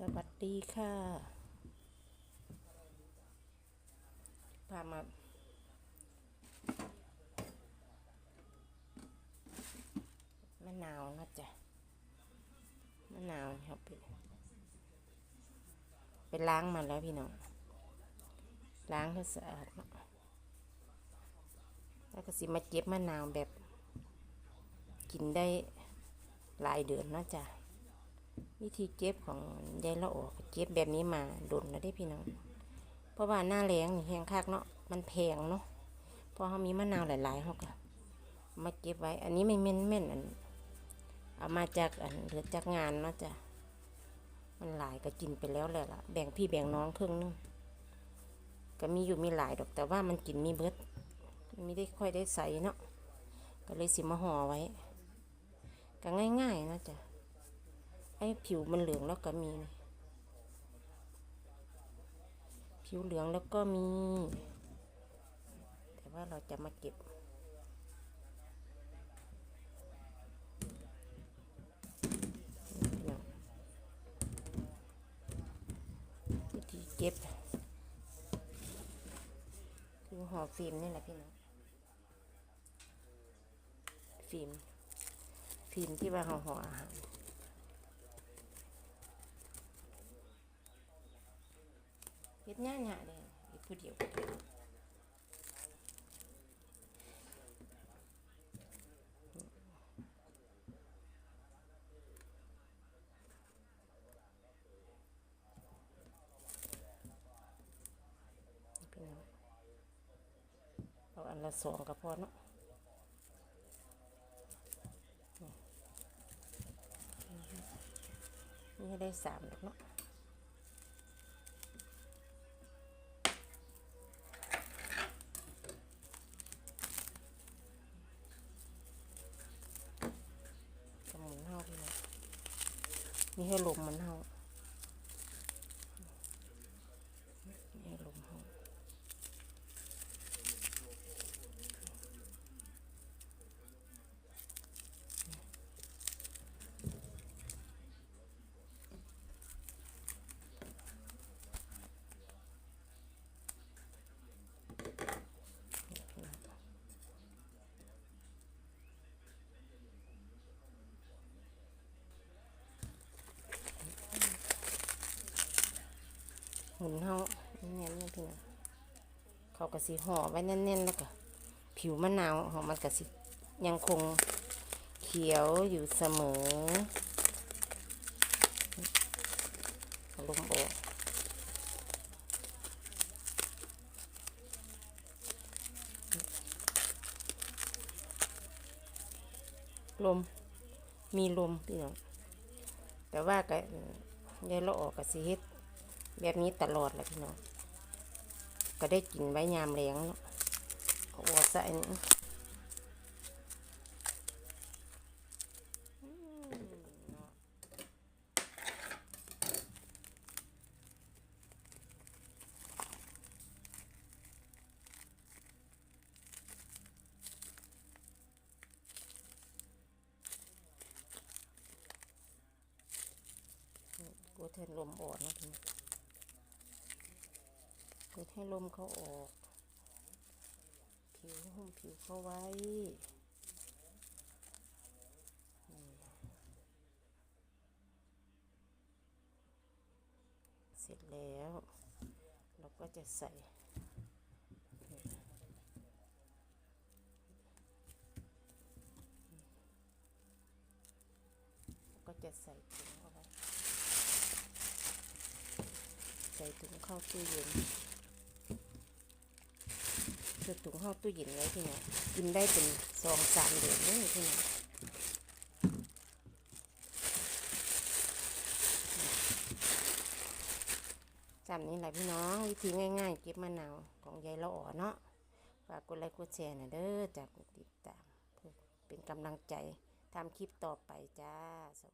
สวัสดีค่ะ พามามะนาวนะจ๊ะมะนาวครับไปไปล้างมาแล้วพี่น้อง ล้างให้สะอาด แล้วก็สิมาเก็บมะนาวแบบ กินได้หลายเดือนนาะจ๊ะ วิธีเก็บของยายละออกเก็บแบบนี้มาโดนแล้วได้พี่น้อง เพราะว่าหน้าแรงนี่แห้งคักเนาะมันแพงเนาะเพราะเขามีมะนาวหลายๆเขาก็มาเก็บไว้ อันนี้ไม่เม่นเม่นอันเอามาจากอันเหลือจากงานเนาะจ้ะมันหลายก็กินไปแล้วแหละละแบ่งพี่แบ่งน้องครึ่งนึงก็มีอยู่มีหลายดอกแต่ว่ามันกินมีเบิดไม่ได้ค่อยได้ใส่เนาะก็เลยสิมาห่อไว้ ก็ง่ายๆเนาะจ้ะ ไอ้ผิวมันเหลืองแล้วก็มี ผิวเหลืองแล้วก็มี แต่ว่าเราจะมาเก็บ วิธีเก็บ คือห่อฟิล์มนี่แหละพี่น้องฟิล์มฟิล์มที่ว่าห่อห่ออาหาร เฮ็ดง่ายๆเลยเฮ็ดผู้เดียวเอาอันละสองก็พอเนาะนี่ให้ได้สามดอกเนาะ กระหมุนเท่าพี่น้อง นี่ให้ลมมันเท่ามีให้ลมเท่า หมุนเท่าแน่นๆเลยพี่น้องเขากระสีห่อไว้แน่นๆแล้วก็ผิวมะนาวของมันกระสียังคงเขียวอยู่เสมอลมออลม มีลมพี่น้องแต่ว่าก็ยายเราออกกับสิเฮ็ด แบบนี้ตลอดแหละพี่น้องก็ได้กินไว้ยามแรงเนาะก็อวดใส่นี่อืมเนลมอ่อกนะพี่ น้องกดให้ลมเขาออก ผิวหุ้มผิวเขาไว้เสร็จแล้ว เราก็จะใส่ก็จะใส่ถุงเอาไว้ ใส่ถุงเข้าตู้เย็น เสื้อถุงเข้าตู้เย็นไว้ที่ไหนกินได้เป็นสองสามเดือนเลยที่ไหนจำนี้แหละพี่น้องวิธีง่ายๆ เก็บมะนาวของยายละอ่อเนาะฝากกดไลค์กดแชร์หน่อยเด้อจากกดติดตาม เป็นกำลังใจทำคลิปต่อไปจ้าสว